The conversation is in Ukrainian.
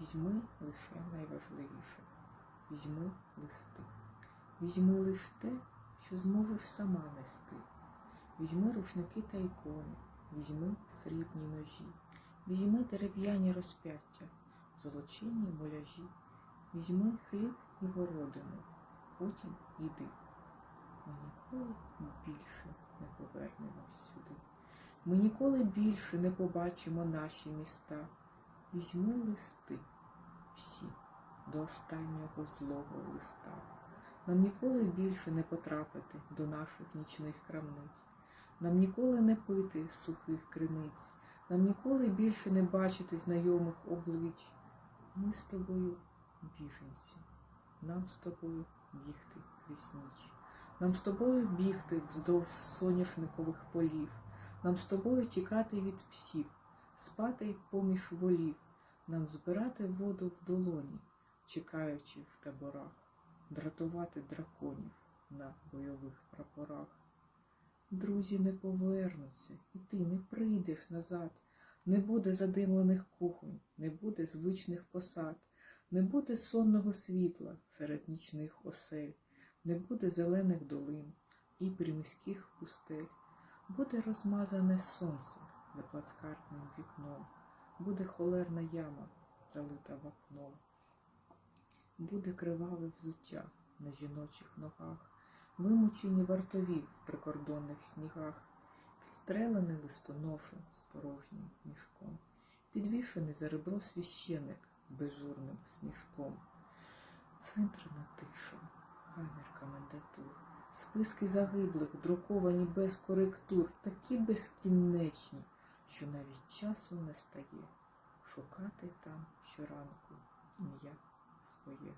Візьми лише найважливіше. Візьми листи. Візьми лиш те, що зможеш сама нести. Візьми рушники та ікони, візьми срібні ножі, візьми дерев'яні розп'яття, золочені муляжі, візьми хліб і городину, потім іди. Ми ніколи більше не повернемось сюди. Ми ніколи більше не побачимо наші міста. Візьми листи, всі, до останнього злого листа. Нам ніколи більше не потрапити до наших нічних крамниць. Нам ніколи не пити з сухих криниць. Нам ніколи більше не бачити знайомих облич. Ми з тобою біженці. Нам з тобою бігти крізь ніч. Нам з тобою бігти вздовж соняшникових полів. Нам з тобою тікати від псів, спати поміж волів, нам збирати воду в долоні, чекаючи в таборах, дратувати драконів на бойових прапорах. Друзі не повернуться, і ти не прийдеш назад. Не буде задимлених кухонь, не буде звичних посад, не буде сонного світла серед нічних осель, не буде зелених долин і приміських пустель. Буде розмазане сонце за плацкартним вікном, буде холерна яма, залита вапном, буде криваве взуття на жіночих ногах, вимучені вартові в прикордонних снігах, підстрелений листоношем з порожнім мішком, підвішений за ребро священик з безжурним смішком, цвинтарна тиша, гамір комендатур. Списки загиблих, друковані без коректур, такі безкінечні, що навіть часу не стає шукати там щоранку ім'я своє.